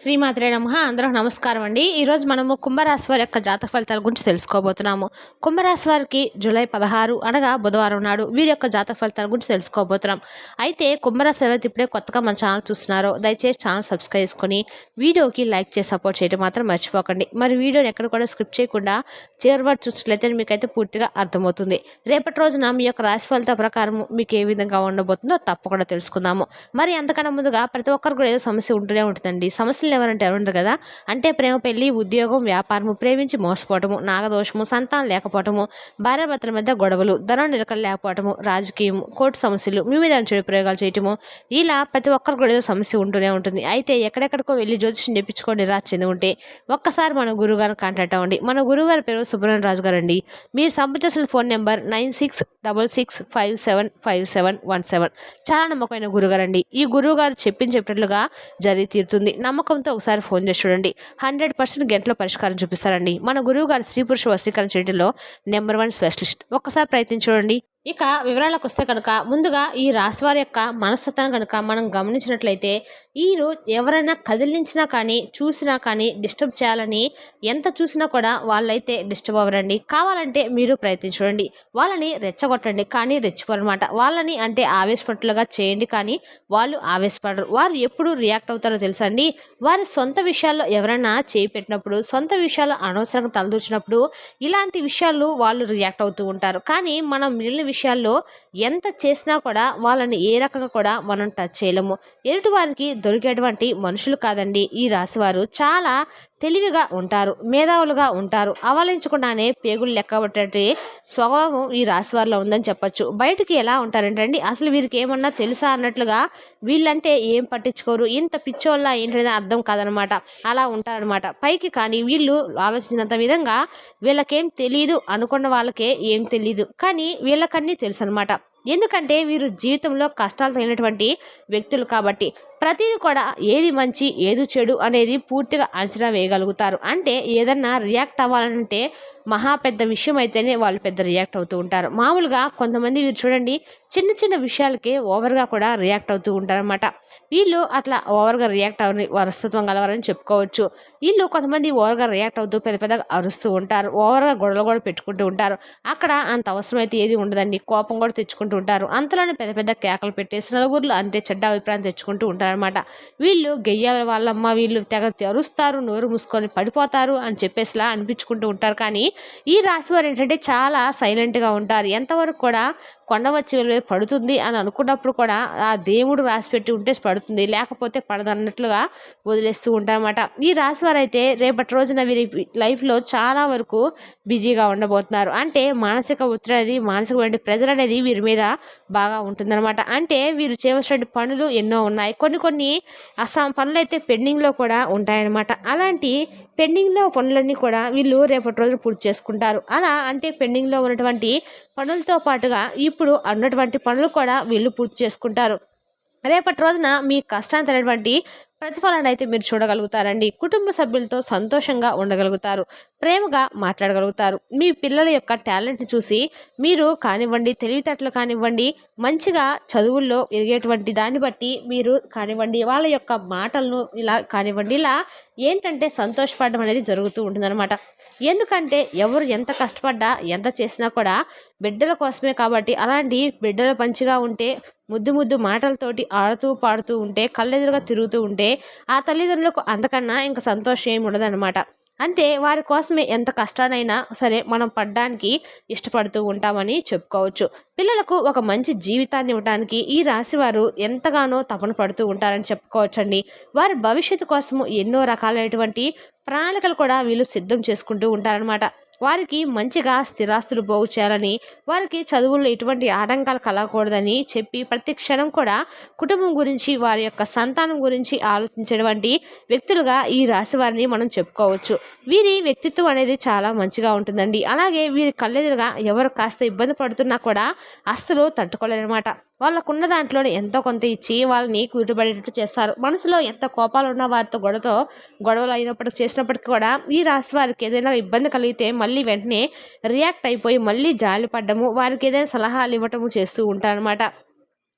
శ్రీమాత్రే నమ. అందరూ నమస్కారం అండి. ఈరోజు మనము కుంభరాశి వారి యొక్క జాతక ఫలితాల గురించి తెలుసుకోబోతున్నాము. కుంభరాశి వారికి జూలై పదహారు అనగా బుధవారం నాడు వీరి యొక్క జాతక ఫలితాల గురించి తెలుసుకోబోతున్నాం. అయితే కుంభరాశి ఎవరైతే ఇప్పుడే కొత్తగా మన ఛానల్ చూస్తున్నారో దయచేసి ఛానల్ సబ్స్క్రైబ్ చేసుకొని వీడియోకి లైక్ చేసి సపోర్ట్ చేయడం మాత్రం మర్చిపోకండి. మరి వీడియోని ఎక్కడ కూడా స్క్రిప్ట్ చేయకుండా చేరువారు చూసినట్లయితే మీకైతే పూర్తిగా అర్థమవుతుంది. రేపటి రోజున మీ యొక్క రాశి ఫలితాల ప్రకారం మీకు ఏ విధంగా ఉండబోతుందో తప్పకుండా తెలుసుకుందాము. మరి అంతకన్నా ముందుగా ప్రతి ఒక్కరు కూడా ఏదో సమస్య ఉంటూనే ఉంటుందండి. సమస్యలు ఎవరంటే ఎవరుంటారు కదా? అంటే ప్రేమ పెళ్ళి ఉద్యోగం వ్యాపారము ప్రేమించి మోసపోవటము నాగదోషము సంతానం లేకపోవటము భార్యాభర్తల మధ్య గొడవలు ధనం నిలకడ లేకపోవటము రాజకీయం కోర్టు సమస్యలు మీ మీద చెడు ప్రయోగాలు చేయటము ఇలా ప్రతి ఒక్కరికి కూడా ఏదో సమస్య ఉంటూనే ఉంటుంది. అయితే ఎక్కడెక్కడికో వెళ్ళి జ్యోతిషం చెప్పించుకొని నిరాశ చెంది ఉంటే ఒక్కసారి మన గురువుగారిని కాంటాక్ట్ అవ్వండి. మన గురువుగారి పేరు సుబ్రహ్మణ్య రాజు గారు అండి మీరు సంప్రదించిన phone number nine six double six five seven five seven one seven. చాలా నమ్మకమైన గురుగారండి ఈ గురువు గారు చెప్పింది చెప్పినట్లుగా జరిగి తీరుతుంది. నమ్మకంతో ఒకసారి ఫోన్ చేసి చూడండి. హండ్రెడ్ పర్సెంట్ గంటలో పరిష్కారం చూపిస్తారండి. మన గురువు గారు స్త్రీ పురుష వశీకరణ చేయడంలో నెంబర్ వన్ స్పెషలిస్ట్. ఒక్కసారి ప్రయత్నించి చూడండి. ఇక వివరాలకు వస్తే కనుక ముందుగా ఈ రాశివారి యొక్క మనస్తత్వాన్ని కనుక మనం గమనించినట్లయితే వీరు ఎవరైనా కదిలించినా కానీ చూసినా కానీ డిస్టర్బ్ చేయాలని ఎంత చూసినా కూడా వాళ్ళైతే డిస్టర్బ్ అవ్వరండి. కావాలంటే మీరు ప్రయత్నించండి వాళ్ళని రెచ్చగొట్టండి. కానీ రెచ్చిపోరనమాట. వాళ్ళని అంటే ఆవేశపట్టులుగా చేయండి కానీ వాళ్ళు ఆవేశపడరు. వారు ఎప్పుడు రియాక్ట్ అవుతారో తెలుసండి వారి సొంత విషయాల్లో ఎవరైనా చేయి పెట్టినప్పుడు సొంత విషయాలు అనవసరంగా తలదూచినప్పుడు ఇలాంటి విషయాలు వాళ్ళు రియాక్ట్ అవుతూ ఉంటారు. కానీ మనం మిగిలిన విషయాల్లో ఎంత చేసినా కూడా వాళ్ళని ఏ రకంగా కూడా మనం టచ్ చేయలేము. ఎదుటి వారికి దొరికేటువంటి మనుషులు కాదండి ఈ రాశివారు. చాలా తెలివిగా ఉంటారు మేధావులుగా ఉంటారు. అవలించకుండానే పేగులు లెక్కబట్టే స్వభావం ఈ రాశి వారిలో ఉందని చెప్పొచ్చు. బయటికి ఎలా ఉంటారంటండి? అసలు వీరికి ఏమన్నా తెలుసా అన్నట్లుగా వీళ్ళంటే ఏం పట్టించుకోరు? ఇంత పిచ్చోళ్ళ ఏంటనేది అర్థం కాదనమాట. అలా ఉంటారనమాట. పైకి కానీ వీళ్ళు ఆలోచించినంత విధంగా వీళ్ళకేం తెలియదు అనుకున్న వాళ్ళకే ఏం తెలియదు కానీ వీళ్ళకన్నీ తెలుసు అనమాట ఎందుకంటే వీరు జీవితంలో కష్టాలు తగినటువంటి వ్యక్తులు కాబట్టి. ప్రతిదీ కూడా ఏది మంచి ఏది చెడు అనేది పూర్తిగా అంచనా వేయగలుగుతారు. అంటే ఏదన్నా రియాక్ట్ అవ్వాలంటే మహా పెద్ద విషయం అయితేనే వాళ్ళు పెద్ద రియాక్ట్ అవుతూ ఉంటారు. మామూలుగా కొంతమంది వీరు చూడండి చిన్న చిన్న విషయాలకే ఓవర్గా కూడా రియాక్ట్ అవుతూ ఉంటారనమాట వీళ్ళు అట్లా ఓవర్గా రియాక్ట్ అవని వరస్తత్వం గలవారని చెప్పుకోవచ్చు. వీళ్ళు కొంతమంది ఓవర్గా రియాక్ట్ అవుతూ పెద్ద పెద్దగా అరుస్తూ ఉంటారు. ఓవర్గా గొడవలు కూడా పెట్టుకుంటూ ఉంటారు. అక్కడ అంత అవసరం అయితే ఏది ఉండదండి. కోపం కూడా తెచ్చుకుంటూ ఉంటారు. అంతలోనే పెద్ద పెద్ద కేకలు పెట్టేసి నలుగురు అంటే చెడ్డ అభిప్రాయం తెచ్చుకుంటూ ఉంటారు. అనమాట వీళ్ళు గెయ్యాల వాళ్ళమ్మ వీళ్ళు తెగ తెరుస్తారు నోరు మూసుకొని పడిపోతారు అని చెప్పేసిలా అనిపించుకుంటూ ఉంటారు. కానీ ఈ రాశి వారు ఏంటంటే చాలా సైలెంట్గా ఉంటారు. ఎంతవరకు కూడా కొండ వచ్చి పడుతుంది అని అనుకున్నప్పుడు కూడా ఆ దేవుడు రాసి పెట్టి ఉంటే పడుతుంది. లేకపోతే పడదన్నట్లుగా వదిలేస్తూ ఉంటారన్నమాట. ఈ రాశి వారు అయితే రేపటి రోజున వీరి లైఫ్లో చాలా వరకు బిజీగా ఉండబోతున్నారు. అంటే మానసిక ఒత్తిడి అనేది మానసికమైన ప్రెజర్ అనేది వీరి మీద బాగా ఉంటుందన్నమాట. అంటే వీరు చేయవలసిన పనులు ఎన్నో ఉన్నాయి. కొన్ని కొన్ని అస్సాం పనులు అయితే పెండింగ్లో కూడా ఉంటాయన్నమాట. అలాంటి పెండింగ్లో పనులన్నీ కూడా వీళ్ళు రేపటి రోజున పూర్తి చేసుకుంటారు. అలా అంటే పెండింగ్లో ఉన్నటువంటి పనులతో పాటుగా ఇప్పుడు ఉన్నటువంటి పనులు కూడా వీళ్ళు పూర్తి చేసుకుంటారు. రేపటి రోజున మీ కష్టాంతరైనటువంటి ప్రతిఫలాన్ని అయితే మీరు చూడగలుగుతారండి. కుటుంబ సభ్యులతో సంతోషంగా ఉండగలుగుతారు. ప్రేమగా మాట్లాడగలుగుతారు. మీ పిల్లల యొక్క టాలెంట్ని చూసి మీరు కానివ్వండి తెలివితేటలు కానివ్వండి మంచిగా చదువుల్లో ఎదిగేటువంటి దాన్ని బట్టి మీరు కానివ్వండి వాళ్ళ యొక్క మాటలను ఇలా కానివ్వండి ఇలా ఏంటంటే సంతోషపడడం అనేది జరుగుతూ ఉంటుందన్నమాట. ఎందుకంటే ఎవరు ఎంత కష్టపడ్డా ఎంత చేసినా కూడా బిడ్డల కోసమే కాబట్టి అలాంటి బిడ్డలు మంచిగా ఉంటే ముద్దు ముద్దు మాటలతోటి ఆడుతూ పాడుతూ ఉంటే కళ్ళెదురుగా తిరుగుతూ ఉంటే ఆ తల్లిదండ్రులకు అంతకన్నా ఇంకా సంతోషం ఏమి ఉండదన్నమాట. అంతే వారి కోసమే ఎంత కష్టానైనా సరే మనం పడ్డానికి ఇష్టపడుతూ ఉంటామని చెప్పుకోవచ్చు. పిల్లలకు ఒక మంచి జీవితాన్ని ఇవ్వడానికి ఈ రాశి వారు ఎంతగానో తపన పడుతూ ఉంటారని చెప్పుకోవచ్చండి. వారి భవిష్యత్తు కోసము ఎన్నో రకాలైనటువంటి ప్రణాళికలు కూడా వీళ్ళు సిద్ధం చేసుకుంటూ ఉంటారనమాట వారికి మంచిగా స్థిరాస్తులు పోగు చేయాలని వారికి చదువుల్లో ఎటువంటి ఆటంకాలు కలగకూడదని చెప్పి ప్రతి క్షణం కూడా కుటుంబం గురించి వారి యొక్క సంతానం గురించి ఆలోచించేటువంటి వ్యక్తులుగా ఈ రాశి వారిని మనం చెప్పుకోవచ్చు. వీరి వ్యక్తిత్వం అనేది చాలా మంచిగా ఉంటుందండి. అలాగే వీరి కళ్ళెదురుగా ఎవరు కాస్త ఇబ్బంది పడుతున్నా కూడా అస్సలు తట్టుకోలేరనమాట వాళ్ళకున్న దాంట్లోనే ఎంతో కొంత ఇచ్చి వాళ్ళని కూటుబడేటట్టు చేస్తారు. మనసులో ఎంత కోపాలు ఉన్న వారితో గొడవతో గొడవలు అయినప్పటికి చేసినప్పటికీ కూడా ఈ రాశి వారికి ఏదైనా ఇబ్బంది కలిగితే మళ్ళీ వెంటనే రియాక్ట్ అయిపోయి మళ్ళీ జాలి పడ్డము వారికి ఏదైనా సలహాలు ఇవ్వటము చేస్తూ ఉంటారనమాట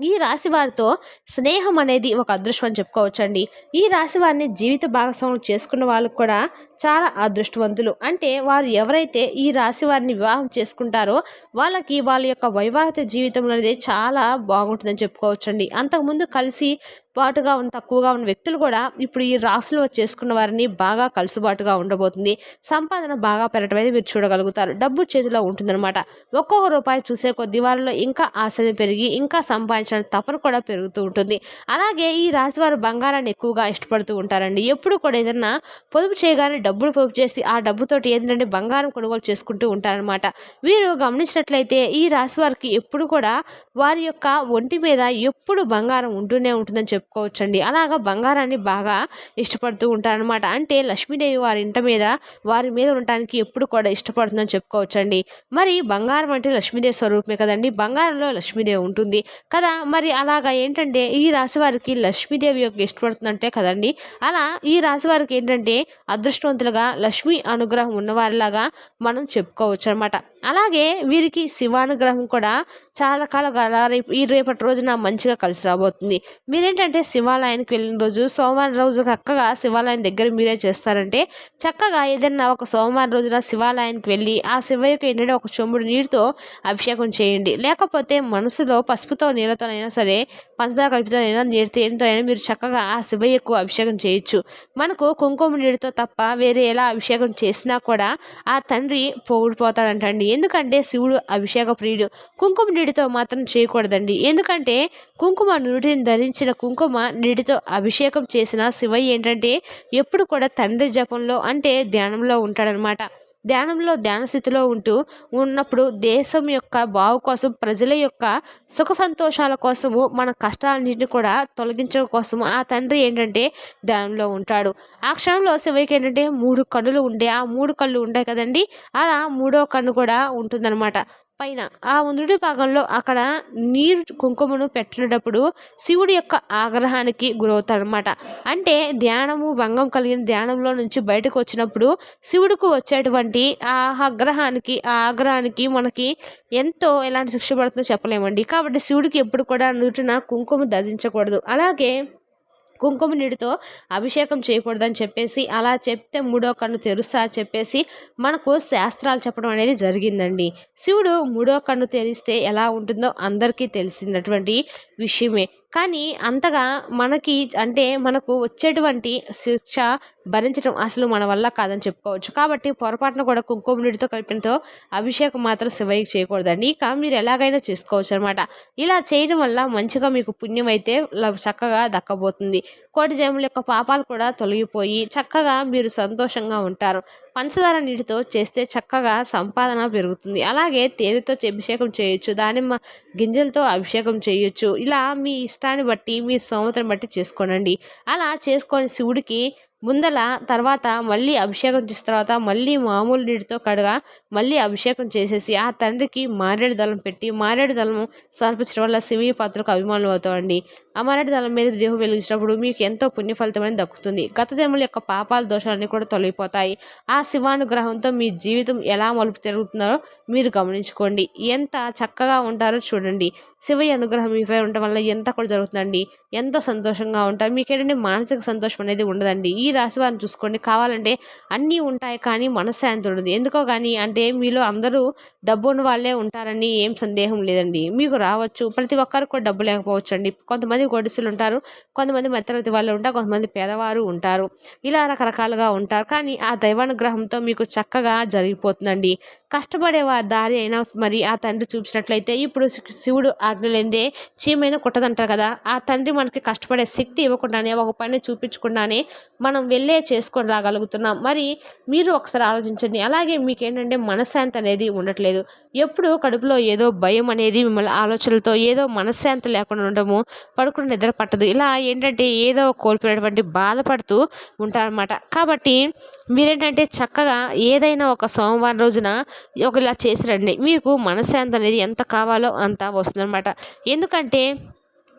ఈ రాశి వారితో స్నేహం అనేది ఒక అదృష్టం అని చెప్పుకోవచ్చండి. ఈ రాశి వారిని జీవిత భాగస్వాములు చేసుకున్న వాళ్ళకు కూడా చాలా అదృష్టవంతులు. అంటే వారు ఎవరైతే ఈ రాశి వారిని వివాహం చేసుకుంటారో వాళ్ళకి వాళ్ళ యొక్క వైవాహిక జీవితం అనేది చాలా బాగుంటుందని చెప్పుకోవచ్చండి. అంతకుముందు కలిసి పాటుగా ఉన్న తక్కువగా ఉన్న వ్యక్తులు కూడా ఇప్పుడు ఈ రాశిలో చేసుకున్న వారిని బాగా కలుసుబాటుగా ఉండబోతుంది. సంపాదన బాగా పెరగటం అనేది మీరు చూడగలుగుతారు. డబ్బు చేతిలో ఉంటుందన్నమాట. ఒక్కొక్క రూపాయి చూసే కొద్ది వారిలో ఇంకా ఆశలు పెరిగి ఇంకా సంపాదించిన తపన కూడా పెరుగుతూ ఉంటుంది. అలాగే ఈ రాశి వారు బంగారాన్ని ఎక్కువగా ఇష్టపడుతూ ఉంటారండి. ఎప్పుడు కూడా ఏదన్నా పొదుపు చేయగానే డబ్బులు పొదుపు చేసి ఆ డబ్బుతోటి ఏంటంటే బంగారం కొనుగోలు చేసుకుంటూ ఉంటారనమాట వీరు గమనించినట్లయితే ఈ రాశి వారికి ఎప్పుడు కూడా వారి యొక్క ఒంటి మీద ఎప్పుడు బంగారం ఉంటూనే ఉంటుందని చెప్పి చెప్పుకోవచ్చండి. అలాగా బంగారాన్ని బాగా ఇష్టపడుతూ ఉంటారనమాట అంటే లక్ష్మీదేవి వారి ఇంట మీద వారి మీద ఉండటానికి ఎప్పుడు కూడా ఇష్టపడుతుందని చెప్పుకోవచ్చండి. మరి బంగారం అంటే లక్ష్మీదేవి స్వరూపమే కదండి. బంగారంలో లక్ష్మీదేవి ఉంటుంది కదా. మరి అలాగా ఏంటంటే ఈ రాశి వారికి లక్ష్మీదేవి యొక్క ఇష్టపడుతుందంటే కదండి. అలా ఈ రాశి వారికి ఏంటంటే అదృష్టవంతులుగా లక్ష్మీ అనుగ్రహం ఉన్నవారిలాగా మనం చెప్పుకోవచ్చు అనమాట అలాగే వీరికి శివానుగ్రహం కూడా చాలా కాలం రేపు ఈ రేపటి రోజున మంచిగా కలిసి రాబోతుంది. మీరేంటంటే శివాలయానికి వెళ్ళిన రోజు సోమవారం రోజు చక్కగా శివాలయం దగ్గర మీరే చేస్తారంటే చక్కగా ఏదైనా ఒక సోమవారం రోజున శివాలయానికి వెళ్ళి ఆ శివయ్యకు ఏంటంటే ఒక చెంబుడు నీటితో అభిషేకం చేయండి. లేకపోతే మనసులో పసుపుతో నీళ్ళతోనైనా సరే పంచదార కలుపుతోనైనా నీటితో ఏంటోనైనా మీరు చక్కగా ఆ శివయ్యకు అభిషేకం చేయొచ్చు. మనకు కుంకుమ నీటితో తప్ప వేరే ఎలా అభిషేకం చేసినా కూడా ఆ తండ్రి పొగిడిపోతాడంటండి. ఎందుకంటే శివుడు అభిషేక ప్రియుడు. కుంకుమ నీటితో మాత్రం చేయకూడదండి. ఎందుకంటే కుంకుమ నుడిని ధరించిన కుంకుమ కుంకుమ నీటితో అభిషేకం చేసిన శివయ్య ఏంటంటే ఎప్పుడు కూడా తండ్రి జపంలో అంటే ధ్యానంలో ఉంటాడనమాట. ధ్యానంలో ధ్యాన స్థితిలో ఉంటూ ఉన్నప్పుడు దేశం యొక్క బావు కోసం ప్రజల యొక్క సుఖ సంతోషాల కోసము మన కష్టాలన్నింటినీ కూడా తొలగించడం కోసము ఆ తండ్రి ఏంటంటే ధ్యానంలో ఉంటాడు. ఆ క్షణంలో శివయ్యకి ఏంటంటే మూడు కన్నులు ఉండే ఆ మూడు కళ్ళు ఉంటాయి కదండి అలా మూడో కన్ను కూడా ఉంటుందన్నమాట పైన ఆ ఉందుడి భాగంలో అక్కడ నీరు కుంకుమను పెట్టినప్పుడు శివుడి యొక్క ఆగ్రహానికి గురవుతారనమాట అంటే ధ్యానము భంగం కలిగిన ధ్యానంలో నుంచి బయటకు వచ్చినప్పుడు శివుడికి వచ్చేటువంటి ఆ ఆగ్రహానికి ఆ ఆగ్రహానికి మనకి ఎంతో ఎలాంటి శిక్ష పడుతుందో చెప్పలేమండి. కాబట్టి శివుడికి ఎప్పుడు కూడా నూటిన కుంకుమ ధరించకూడదు. అలాగే కుంకుమ నీటితో అభిషేకం చేయకూడదని చెప్పేసి అలా చెప్తే మూడో కన్ను తెరుస్తా అని చెప్పేసి మనకు శాస్త్రాలు చెప్పడం అనేది జరిగిందండి. శివుడు మూడో కన్ను తెరిస్తే ఎలా ఉంటుందో అందరికీ తెలిసినటువంటి విషయమే. కానీ అంతగా మనకి అంటే మనకు వచ్చేటువంటి శిక్ష భరించడం అసలు మన వల్ల కాదని చెప్పుకోవచ్చు. కాబట్టి పొరపాటున కూడా కుంకుమ నీటితో కలిపినతో అభిషేకం మాత్రం శివయ్యకి చేయకూడదండి. ఇక మీరు ఎలాగైనా చేసుకోవచ్చు అనమాట ఇలా చేయడం వల్ల మంచిగా మీకు పుణ్యం అయితే చక్కగా దక్కబోతుంది. ముక్కోటి జన్మల యొక్క పాపాలు కూడా తొలగిపోయి చక్కగా మీరు సంతోషంగా ఉంటారు. పంచదార నీటితో చేస్తే చక్కగా సంపాదన పెరుగుతుంది. అలాగే తేనెతో అభిషేకం చేయొచ్చు దానిమ్మ గింజలతో అభిషేకం చేయొచ్చు. ఇలా మీ ఇష్టాన్ని బట్టి మీ సోమతను బట్టి చేసుకోనండి. అలా చేసుకొని శివుడికి ముందల తర్వాత మళ్ళీ అభిషేకం చేసిన తర్వాత మళ్ళీ మామూలు నీటితో కడగా మళ్ళీ అభిషేకం చేసేసి ఆ తండ్రికి మారేడు దళం పెట్టి మారేడు దళం సమర్పించడం వల్ల శివీ పాత్రకు అభిమానులు అవుతామండి. ఆ మారేడు దళం మీద దీపం వెలిగించినప్పుడు మీకు ఎంతో పుణ్య ఫలితం అనేది దక్కుతుంది. గత జన్మల యొక్క పాపాల దోషాలన్నీ కూడా తొలగిపోతాయి. ఆ శివానుగ్రహంతో మీ జీవితం ఎలా మలుపు తిరుగుతున్నారో మీరు గమనించుకోండి. ఎంత చక్కగా ఉంటారో చూడండి. శివ అనుగ్రహం మీపై ఉండటం వల్ల ఎంత కూడా జరుగుతుందండి. ఎంతో సంతోషంగా ఉంటారు. మీకు ఏంటంటే మానసిక సంతోషం అనేది ఉండదండి. ఈ రాశి వారిని చూసుకోండి. కావాలంటే అన్నీ ఉంటాయి కానీ మనశ్శాంతి ఉండదు. ఎందుకో కానీ అంటే మీలో అందరూ డబ్బు ఉన్న వాళ్ళే ఉంటారని ఏం సందేహం లేదండి. మీకు రావచ్చు. ప్రతి ఒక్కరికి కూడా డబ్బు లేకపోవచ్చు అండి కొంతమంది గొడుసులు ఉంటారు కొంతమంది మధ్యతరగతి వాళ్ళు ఉంటారు కొంతమంది పేదవారు ఉంటారు. ఇలా రకరకాలుగా ఉంటారు. కానీ ఆ దైవానుగ్రహంతో మీకు చక్కగా జరిగిపోతుందండి. కష్టపడే దారి అయినా మరి ఆ తండ్రి చూపించినట్లయితే ఇప్పుడు శివుడు ఆజ్ఞలేందే చీమైన కుట్టదంటారు కదా. ఆ తండ్రి మనకి కష్టపడే శక్తి ఇవ్వకుండానే ఒక పని చూపించకుండానే మనం మనం వెళ్ళే చేసుకొని రాగలుగుతున్నాం. మరి మీరు ఒకసారి ఆలోచించండి. అలాగే మీకు ఏంటంటే మనశ్శాంతి అనేది ఉండట్లేదు. ఎప్పుడు కడుపులో ఏదో భయం అనేది మిమ్మల్ని ఆలోచనలతో ఏదో మనశ్శాంతి లేకుండా ఉండము పడుకుని నిద్ర పట్టదు. ఇలా ఏంటంటే ఏదో కోల్పోయినటువంటి బాధపడుతూ ఉంటారనమాట కాబట్టి మీరేంటంటే చక్కగా ఏదైనా ఒక సోమవారం రోజున ఒక ఇలా చేసిరండి మీకు మనశ్శాంతి అనేది ఎంత కావాలో అంత వస్తుందన్నమాట. ఎందుకంటే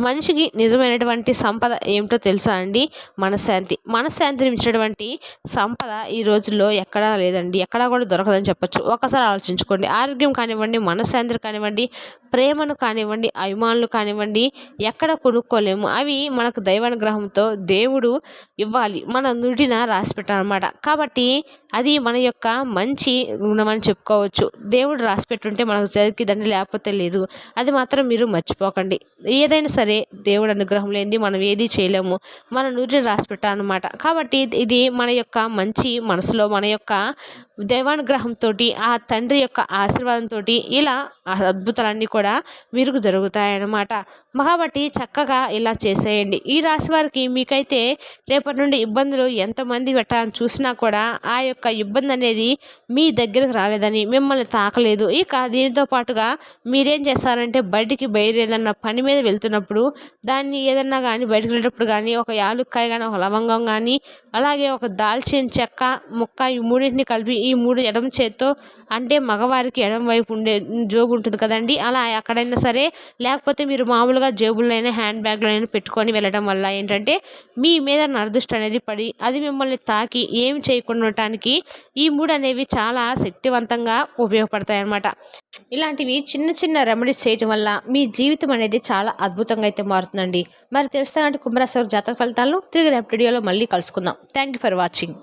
మనిషికి నిజమైనటువంటి సంపద ఏమిటో తెలుసా అండి? మనశ్శాంతి. మనశ్శాంతిని మించినటువంటి సంపద ఈ రోజుల్లో ఎక్కడా లేదండి. ఎక్కడా కూడా దొరకదని చెప్పొచ్చు. ఒకసారి ఆలోచించుకోండి. ఆరోగ్యం కానివ్వండి మనశ్శాంతి కానివ్వండి ప్రేమను కానివ్వండి అభిమానులు కానివ్వండి ఎక్కడ కొనుక్కోలేము. అవి మనకు దైవానుగ్రహంతో దేవుడు ఇవ్వాలి. మన నుడిన రాసి పెట్టాలన్నమాట కాబట్టి అది మన యొక్క మంచి గుణమని చెప్పుకోవచ్చు. దేవుడు రాసి పెట్టుంటే మనకు జరిగిదండి లేకపోతే లేదు. అది మాత్రం మీరు మర్చిపోకండి. ఏదైనా సరే దేవుడు అనుగ్రహం లేనిది మనం ఏది చేయలేము. మన నూరి రాసి పెట్టాలన్నమాట కాబట్టి ఇది మన యొక్క మంచి మనసులో మన యొక్క దైవానుగ్రహంతో ఆ తండ్రి యొక్క ఆశీర్వాదంతో ఇలా అద్భుతాలన్నీ కూడా మీకు జరుగుతాయన్నమాట. కాబట్టి చక్కగా ఇలా చేసేయండి. ఈ రాశి వారికి మీకైతే రేపటి నుండి ఇబ్బందులు ఎంతమంది పెట్టాలని చూసినా కూడా ఆ యొక్క ఇబ్బంది అనేది మీ దగ్గరకు రాలేదని మిమ్మల్ని తాకలేదు. ఇక దీనితో పాటుగా మీరేం చేస్తారంటే బయటికి బయలు ఏదన్నా పని మీద వెళ్తున్నప్పుడు దాన్ని ఏదన్నా కానీ బయటకు వెళ్ళేటప్పుడు కానీ ఒక యాలుక్కాయ కానీ ఒక లవంగం కానీ అలాగే ఒక దాల్చిన చెక్క ముక్క ఈ మూడింటిని కలిపి ఈ మూడు ఎడమ చేత్తో అంటే మగవారికి ఎడమ వైపు ఉండే జోబు ఉంటుంది కదండి అలా ఎక్కడైనా సరే లేకపోతే మీరు మామూలుగా జేబుల్లోనైనా హ్యాండ్ బ్యాగ్లోనైనా పెట్టుకొని వెళ్ళడం వల్ల ఏంటంటే మీ మీద నరదృష్టి అనేది పడి అది మిమ్మల్ని తాకి ఏమి చేయకుండా ఉండటానికి ఈ మూడు అనేవి చాలా శక్తివంతంగా ఉపయోగపడతాయి అన్నమాట ఇలాంటివి చిన్న చిన్న రెమెడీస్ చేయటం వల్ల మీ జీవితం అనేది చాలా అద్భుతంగా అయితే మారుతుందండి. మరి తెలుస్తానంటే కుంభరాశి జాతక ఫలితాలను తిరిగి రేపు వీడియోలో మళ్ళీ కలుసుకుందాం. Thank you for watching.